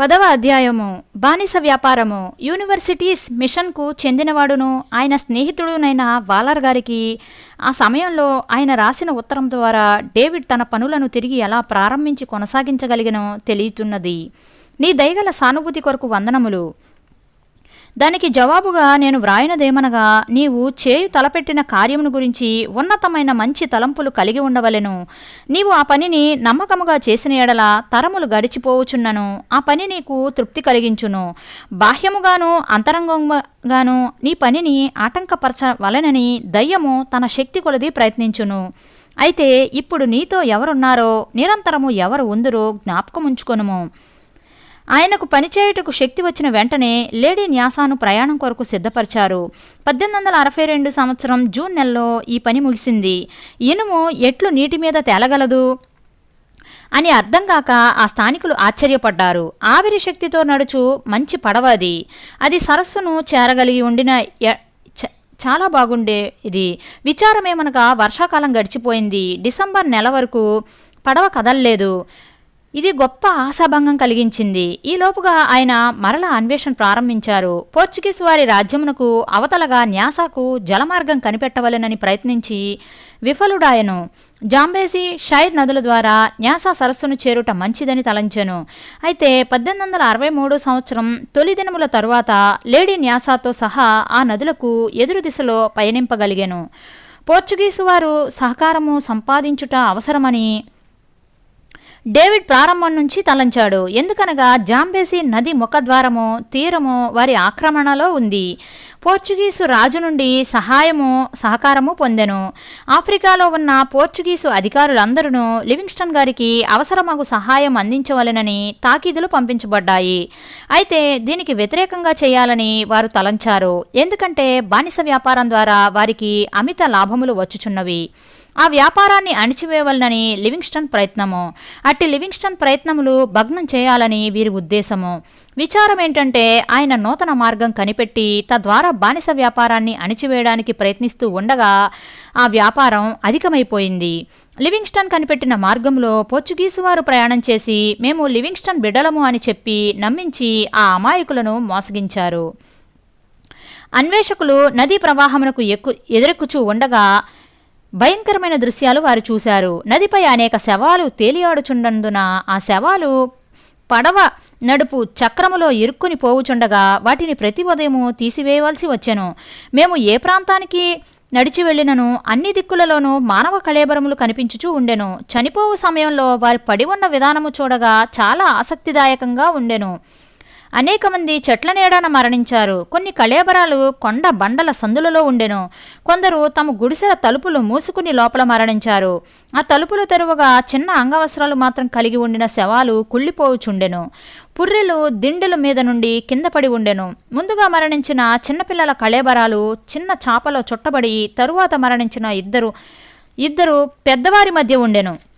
పదవ అధ్యాయము. బానిస వ్యాపారము. యూనివర్సిటీస్ మిషన్కు చెందినవాడును. ఆయన స్నేహితుడునైన వాలర్ గారికి ఆ సమయంలో ఆయన రాసిన ఉత్తరం ద్వారా డేవిడ్ తన పనులను తిరిగి ఎలా ప్రారంభించి కొనసాగించగలిగినో తెలియతున్నది నీ దయగల సానుభూతి కొరకు వందనములు. దానికి జవాబుగా నేను వ్రాయినదేమనగా నీవు చేయు తలపెట్టిన కార్యమును గురించి ఉన్నతమైన మంచి తలంపులు కలిగి ఉండవలెను. నీవు ఆ పనిని నమ్మకముగా చేసిన ఎడల తరములు గడిచిపోవచున్నను. ఆ పని నీకు తృప్తి కలిగించును. బాహ్యముగాను అంతరంగంగాను నీ పనిని ఆటంకపరచవలెనని దయ్యము తన శక్తి కొలది ప్రయత్నించును. అయితే ఇప్పుడు నీతో ఎవరున్నారో నిరంతరము ఎవరు ఉందరో జ్ఞాపకముంచుకొనుము. ఆయనకు పనిచేయుటకు శక్తి వచ్చిన వెంటనే లేడీ న్యాసాను ప్రయాణం కొరకు సిద్ధపరిచారు. పద్దెనిమిది వందల అరవై రెండు సంవత్సరం జూన్ నెలలో ఈ పని ముగిసింది. ఇనుము ఎట్లు నీటి మీద తేలగలదు? అని అర్థం కాక ఆ స్థానికులు ఆశ్చర్యపడ్డారు. ఆవిరి శక్తితో నడుచు మంచి పడవ అది. అది సరస్సును చేరగలిగి ఉండిన చ- చాలా బాగుండే ఇది. విచారమేమనగా వర్షాకాలం గడిచిపోయింది. డిసెంబర్ నెల వరకు పడవ కదల్లేదు. ఇది గొప్ప ఆశాభంగం కలిగించింది. ఈ లోపుగా ఆయన మరల అన్వేషణ ప్రారంభించారు. పోర్చుగీస్ వారి రాజ్యమునకు అవతలగా న్యాసాకు జలమార్గం కనిపెట్టవలెనని ప్రయత్నించి విఫలుడాయను. జాంబేసి షైర్ నదుల ద్వారా న్యాసా సరస్సును చేరుట మంచిదని తలంచెను. అయితే పద్దెనిమిది వందల అరవై మూడు సంవత్సరం తొలి దినముల తరువాత లేడీ న్యాసాతో సహా ఆ నదులకు ఎదురు దిశలో పయనింపగలిగాను. పోర్చుగీసు వారు సహకారము సంపాదించుట అవసరమని డేవిడ్ ప్రారంభం నుంచి తలంచాడు. ఎందుకనగా జాంబేసి నది ముఖద్వారము తీరము వారి ఆక్రమణలో ఉంది. పోర్చుగీసు రాజు నుండి సహాయము సహకారము పొందెను. ఆఫ్రికాలో ఉన్న పోర్చుగీసు అధికారులందరూ లివింగ్స్టన్ గారికి అవసరమగు సహాయం అందించవలెనని తాకీదులు పంపించబడ్డాయి. అయితే దీనికి వ్యతిరేకంగా చేయాలని వారు తలంచారు. ఎందుకంటే బానిస వ్యాపారం ద్వారా వారికి అమిత లాభములు వచ్చుచున్నవి. ఆ వ్యాపారాన్ని అణిచివేయవలనని లివింగ్స్టన్ ప్రయత్నము. అట్టి లివింగ్స్టన్ ప్రయత్నములు భగ్నం చేయాలని వీరి ఉద్దేశము. విచారం ఏంటంటే ఆయన నూతన మార్గం కనిపెట్టి తద్వారా బానిస వ్యాపారాన్ని అణిచివేయడానికి ప్రయత్నిస్తూ ఉండగా ఆ వ్యాపారం అధికమైపోయింది. లివింగ్స్టన్ కనిపెట్టిన మార్గంలో పోర్చుగీసు వారు ప్రయాణం చేసి మేము లివింగ్స్టన్ బిడ్డలము అని చెప్పి నమ్మించి ఆ అమాయకులను మోసగించారు. అన్వేషకులు నదీ ప్రవాహమునకు ఎక్కు ఎదురెక్కుచూ ఉండగా భయంకరమైన దృశ్యాలు వారు చూశారు. నదిపై అనేక శవాలు తేలియాడుచుండందున ఆ శవాలు పడవ నడుపు చక్రములో ఇరుక్కుని పోవుచుండగా వాటిని ప్రతి ఉదయము తీసివేయవలసి వచ్చెను. మేము ఏ ప్రాంతానికి నడిచి వెళ్ళినను అన్ని దిక్కులలోనూ మానవ కళేబరములు కనిపించుచూ ఉండెను. చనిపోవు సమయంలో వారి పడి ఉన్న విధానము చూడగా చాలా ఆసక్తిదాయకంగా ఉండెను. అనేక మంది చెట్ల నీడన మరణించారు. కొన్ని కళేబరాలు కొండ బండల సందులలో ఉండెను. కొందరు తమ గుడిసెల తలుపులు మూసుకుని లోపల మరణించారు. ఆ తలుపులు తెరువగా చిన్న అంగవస్త్రాలు మాత్రం కలిగి ఉండిన శవాలు కుళ్ళిపోవుచుండెను పుర్రెలు దిండెల మీద నుండి కింద పడి ఉండెను. ముందుగా మరణించిన చిన్నపిల్లల కళేబరాలు చిన్న చాపలో చుట్టబడి తరువాత మరణించిన ఇద్దరు ఇద్దరు పెద్దవారి మధ్య ఉండెను.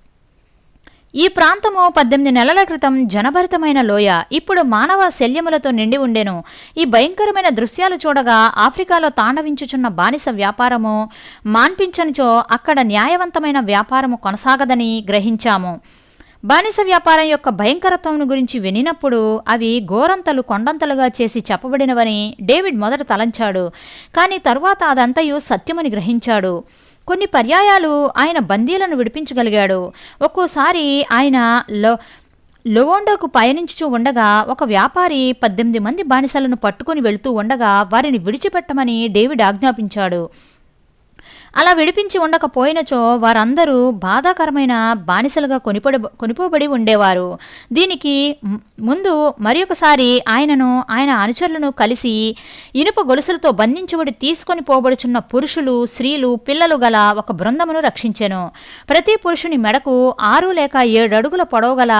ఈ ప్రాంతము పద్దెనిమిది నెలల క్రితం జనభరితమైన లోయ. ఇప్పుడు మానవ శల్యములతో నిండి ఉండెను. ఈ భయంకరమైన దృశ్యాలు చూడగా ఆఫ్రికాలో తాండవించుచున్న బానిస వ్యాపారము మాన్పించనిచో అక్కడ న్యాయవంతమైన వ్యాపారము కొనసాగదని గ్రహించాము. బానిస వ్యాపారం యొక్క భయంకరత్వం గురించి వినినప్పుడు అవి గోరంతలు కొండంతలుగా చేసి చెప్పబడినవని డేవిడ్ మొదట తలంచాడు. కానీ తరువాత అదంతయు సత్యమని గ్రహించాడు. కొన్ని పర్యాయాలు ఆయన బందీలను విడిపించగలిగాడు. ఒక్కోసారి ఆయన లో లోవోండోకు పయనించుచూ ఉండగా ఒక వ్యాపారి పద్దెనిమిది మంది బానిసలను పట్టుకుని వెళుతూ ఉండగా వారిని విడిచిపెట్టమని డేవిడ్ ఆజ్ఞాపించాడు. అలా విడిపించి ఉండకపోయినచో వారందరూ బాధాకరమైన బానిసలుగా కొనిపడి కొనిపోబడి ఉండేవారు. దీనికి ముందు మరి ఒకసారి ఆయనను ఆయన అనుచరులను కలిసి ఇనుప గొలుసులతో బంధించబడి తీసుకొని పోబడుచున్న పురుషులు స్త్రీలు పిల్లలు గల ఒక బృందమును రక్షించెను. ప్రతి పురుషుని మెడకు ఆరు లేక ఏడు అడుగుల పొడవు గల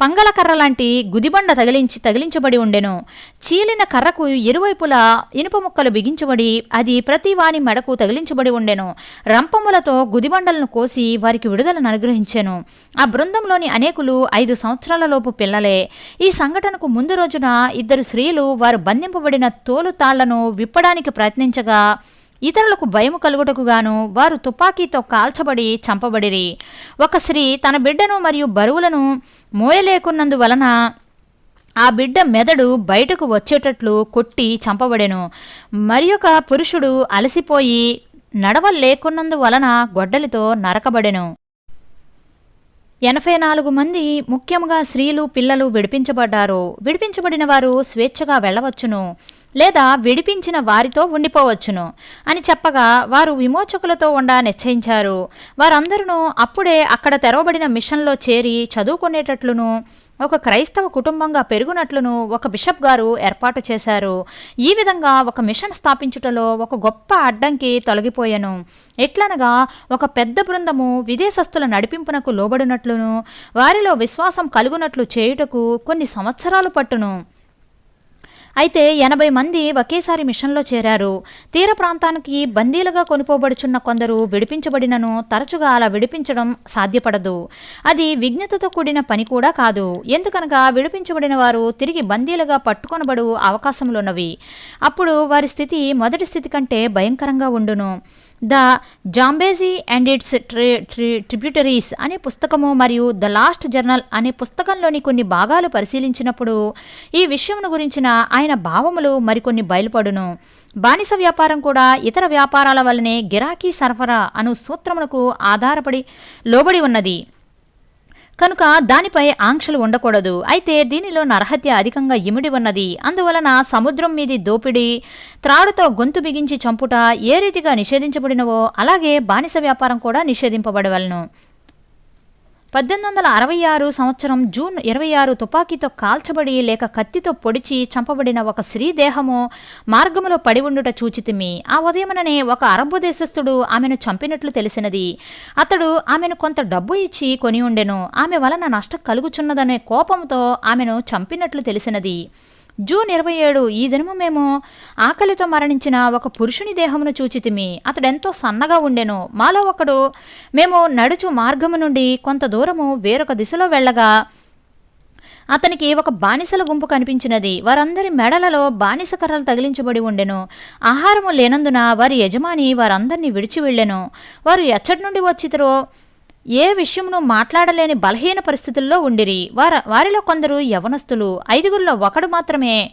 పంగల కర్ర లాంటి గుదిబండ తగిలించి తగిలించబడి ఉండెను. చీలిన కర్రకు ఇరువైపులా ఇనుప ముక్కలు బిగించబడి అది ప్రతి వాని మెడకు తగిలించబడి ఉండెను. రంపములతో గుదిబండలను కోసి వారికి విడుదలను అనుగ్రహించాను. ఆ బృందంలోని అనేకులు ఐదు సంవత్సరాలలోపు పిల్లలే. ఈ సంఘటనకు ముందు రోజున ఇద్దరు స్త్రీలు వారు బంధింపబడిన తోలు తాళ్ళను విప్పడానికి ప్రయత్నించగా ఇతరులకు భయము కలుగుటకు గాను వారు తుపాకీతో కాల్చబడి చంపబడిరి. ఒక స్త్రీ తన బిడ్డను మరియు బరువులను మోయలేకున్నందువలన ఆ బిడ్డ మెదడు బయటకు వచ్చేటట్లు కొట్టి చంపబడెను. మరి ఒక పురుషుడు అలసిపోయి నడవలేకున్నందువలన గొడ్డలితో నరకబడెను. ఎనభై నాలుగు మంది ముఖ్యంగా స్త్రీలు పిల్లలు విడిపించబడ్డారు. విడిపించబడిన వారు స్వేచ్ఛగా వెళ్ళవచ్చును. లేదా విడిపించిన వారితో ఉండిపోవచ్చును అని చెప్పగా వారు విమోచకులతో ఉండ నిశ్చయించారు. వారందరూ అప్పుడే అక్కడ తెరవబడిన మిషన్లో చేరి చదువుకునేటట్లును ఒక క్రైస్తవ కుటుంబంగా పెరుగునట్లును ఒక బిషప్ గారు ఏర్పాటు చేశారు. ఈ విధంగా ఒక మిషన్ స్థాపించుటలో ఒక గొప్ప అడ్డంకి తొలగిపోయాను. ఎట్లనగా ఒక పెద్ద బృందము విదేశస్తుల నడిపింపునకు లోబడినట్లును వారిలో విశ్వాసం కలుగునట్లు చేయుటకు కొన్ని సంవత్సరాలు పట్టును. అయితే ఎనభై మంది ఒకేసారి మిషన్లో చేరారు. తీర ప్రాంతానికి బందీలుగా కొనుకోబడుచున్న కొందరు విడిపించబడినను తరచుగా అలా విడిపించడం సాధ్యపడదు. అది విజ్ఞతతో కూడిన పని కూడా కాదు. ఎందుకనగా విడిపించబడిన వారు తిరిగి బందీలుగా పట్టుకొనబడు అవకాశములున్నవి. అప్పుడు వారి స్థితి మొదటి స్థితి కంటే భయంకరంగా ఉండును. The Zambezi and its tri tri tributaries అనే పుస్తకము మరియు ద లాస్ట్ జర్నల్ అనే పుస్తకంలోని కొన్ని భాగాలు పరిశీలించినప్పుడు ఈ విషయమును గురించిన ఆయన భావములు మరికొన్ని బయలుపడును. బానిస వ్యాపారం కూడా ఇతర వ్యాపారాల వల్లనే గిరాకీ సరఫరా అను సూత్రమునకు ఆధారపడి లోబడి ఉన్నది. కనుక దానిపై ఆంక్షలు ఉండకూడదు. అయితే దీనిలో నరహత్య అధికంగా ఇమిడి ఉన్నది. అందువలన సముద్రం మీది దోపిడీ త్రాడుతో గొంతు బిగించి చంపుట ఏ రీతిగా నిషేధించబడినవో అలాగే బానిస వ్యాపారం కూడా నిషేధింపబడవలను. పద్దెనిమిది వందల అరవై ఆరు సంవత్సరం జూన్ ఇరవై ఆరు తుపాకీతో కాల్చబడి లేక కత్తితో పొడిచి చంపబడిన ఒక స్త్రీ దేహము మార్గములో పడి ఉండుట చూచితిమి. ఆ ఉదయముననే ఒక అరబ్బు దేశస్థుడు ఆమెను చంపినట్లు తెలిసినది. అతడు ఆమెను కొంత డబ్బు ఇచ్చి కొని ఉండెను. ఆమె వలన నష్టం కలుగుచున్నదనే కోపంతో ఆమెను చంపినట్లు తెలిసినది. జూన్ ఇరవై ఏడు ఈ దినము మేము ఆకలితో మరణించిన ఒక పురుషుని దేహమును చూచితిమి అతడెంతో సన్నగా ఉండెను. మాలో ఒకడు మేము నడుచు మార్గము నుండి కొంత దూరము వేరొక దిశలో వెళ్ళగా అతనికి ఒక బానిసల గుంపు కనిపించినది. వారందరి మెడలలో బానిస కర్రలు తగిలించబడి ఉండెను. ఆహారము లేనందున వారి యజమాని వారందరినీ విడిచి వెళ్ళెను. వారు ఎచ్చటి నుండి వచ్చితరో. ఏ విషయమును మాట్లాడలేని బలహీన పరిస్థితుల్లో ఉండిరి. వార వారిలో కొందరు యవనస్తులు ఐదుగురిలో ఒకడు మాత్రమే.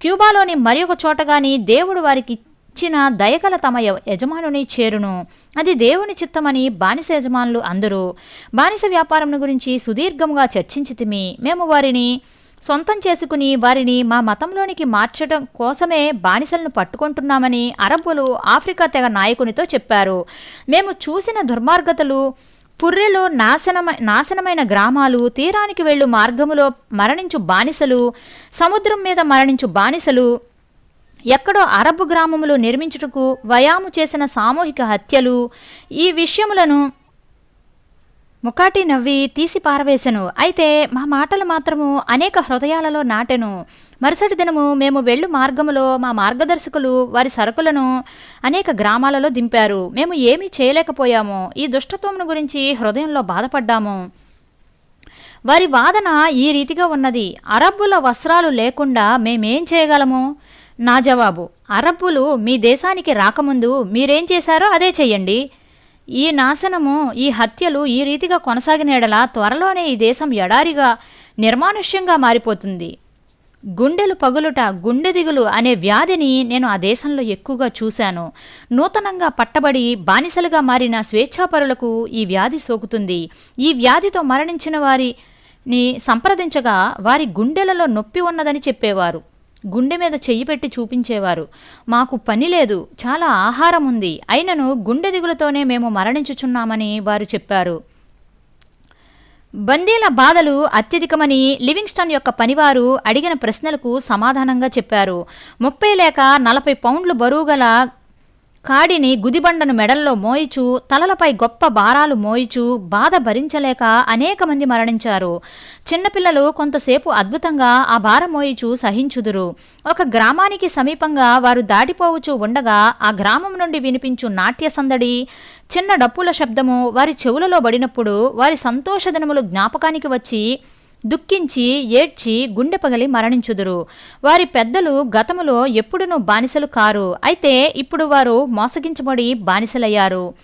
క్యూబాలోని మరి ఒక చోట గాని దేవుడు వారికి ఇచ్చిన దయగల తమ యజమానుని చేరును. అది దేవుని చిత్తమని బానిస యజమానులు అందరూ. బానిస వ్యాపారం గురించి సుదీర్ఘంగా చర్చించితిమి. మేము వారిని సొంతం చేసుకుని వారిని మా మతంలోనికి మార్చడం కోసమే బానిసలను పట్టుకుంటున్నామని అరబ్బులు ఆఫ్రికా తెగ నాయకునితో చెప్పారు. మేము చూసిన దుర్మార్గతలు పుర్రెలో నాశనమ నాశనమైన గ్రామాలు తీరానికి వెళ్ళు మార్గములో మరణించు బానిసలు సముద్రం మీద మరణించు బానిసలు ఎక్కడో అరబ్ గ్రామములు నిర్మించుటకు వయాము చేసిన సామూహిక హత్యలు ఈ విషయములను ముకాటి నవ్వి తీసి పారవేశను. అయితే మా మాటలు మాత్రము అనేక హృదయాలలో నాటెను. మరుసటి దినము మేము వెళ్ళు మార్గములో మా మార్గదర్శకులు వారి సరుకులను అనేక గ్రామాలలో దింపారు. మేము ఏమీ చేయలేకపోయాము. ఈ దుష్టత్వమును గురించి హృదయంలో బాధపడ్డాము. వారి వాదన ఈ రీతిగా ఉన్నది. అరబ్బుల వస్త్రాలు లేకుండా మేమేం చేయగలము? నా జవాబు. అరబ్బులు మీ దేశానికి రాకముందు మీరేం చేశారో అదే చెయ్యండి. ఈ నాశనము ఈ హత్యలు ఈ రీతిగా కొనసాగినేడలా త్వరలోనే ఈ దేశం ఎడారిగా నిర్మానుష్యంగా మారిపోతుంది. గుండెలు పగులుట గుండె దిగులు అనే వ్యాధిని నేను ఆ దేశంలో ఎక్కువగా చూశాను. నూతనంగా పట్టబడి బానిసలుగా మారిన స్వేచ్ఛాపరులకు ఈ వ్యాధి సోకుతుంది. ఈ వ్యాధితో మరణించిన వారిని సంప్రదించగా వారి గుండెలలో నొప్పి ఉన్నదని చెప్పేవారు. గుండె మీద చెయ్యి పెట్టి చూపించేవారు. మాకు పని లేదు చాలా ఆహారం ఉంది అయినను గుండె దిగులతోనే మేము మరణించుచున్నామని వారు చెప్పారు. బందీల బాధలు అత్యధికమని లివింగ్స్టన్ యొక్క పనివారు అడిగిన ప్రశ్నలకు సమాధానంగా చెప్పారు. ముప్పై లేక నలభై పౌండ్లు బరువుగల కాడిని గుదిబండను మెడల్లో మోయిచు తలలపై గొప్ప భారాలు మోయిచు బాధ భరించలేక అనేక మంది మరణించారు. చిన్నపిల్లలు కొంతసేపు అద్భుతంగా ఆ భారం మోయిచు సహించుదురు. ఒక గ్రామానికి సమీపంగా వారు దాటిపోవచ్చు ఉండగా ఆ గ్రామం నుండి వినిపించు నాట్య సందడి చిన్న డప్పుల శబ్దము వారి చెవులలో పడినప్పుడు వారి సంతోషదనములు జ్ఞాపకానికి వచ్చి దుఃఖించి ఏడ్చి గుండె పగలి మరణించుదురు. వారి పెద్దలు గతములో ఎప్పుడునూ బానిసలు కారు. అయితే ఇప్పుడు వారు మోసగించబడి బానిసలయ్యారు.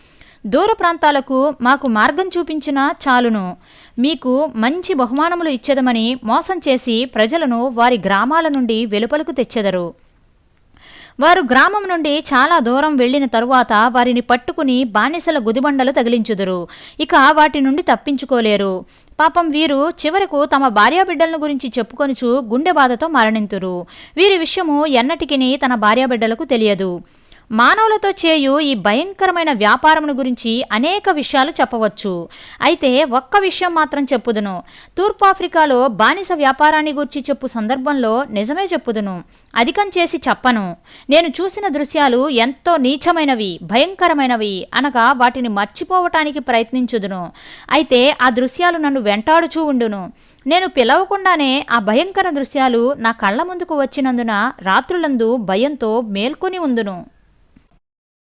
దూర ప్రాంతాలకు మాకు మార్గం చూపించినా చాలును. మీకు మంచి బహుమానములు ఇచ్చేదమని మోసం చేసి ప్రజలను వారి గ్రామాల నుండి వెలుపలకు తెచ్చెదరు. వారు గ్రామం నుండి చాలా దూరం వెళ్ళిన తరువాత వారిని పట్టుకుని బానిసల గుదిబండలు తగిలించుదురు. ఇక వాటి నుండి తప్పించుకోలేరు. పాపం వీరు చివరకు తమ భార్యాబిడ్డలను గురించి చెప్పుకొనుచు గుండె బాధతో మరణింతురు. వీరి విషయము ఎన్నటికిని తన భార్యాబిడ్డలకు తెలియదు. మానవులతో చేయు ఈ భయంకరమైన వ్యాపారమును గురించి అనేక విషయాలు చెప్పవచ్చు. అయితే ఒక్క విషయం మాత్రం చెప్పుదును. తూర్పాఫ్రికాలో బానిస వ్యాపారాన్ని గురించి చెప్పు సందర్భంలో నిజమే చెప్పుదును. అధికం చేసి చెప్పను. నేను చూసిన దృశ్యాలు ఎంతో నీచమైనవి భయంకరమైనవి అనగా వాటిని మర్చిపోవటానికి ప్రయత్నించుదును. అయితే ఆ దృశ్యాలు నన్ను వెంటాడుచూ ఉండును. నేను పిలవకుండానే ఆ భయంకర దృశ్యాలు నా కళ్ళ ముందుకు వచ్చినందున రాత్రులందు భయంతో మేల్కొని ఉందును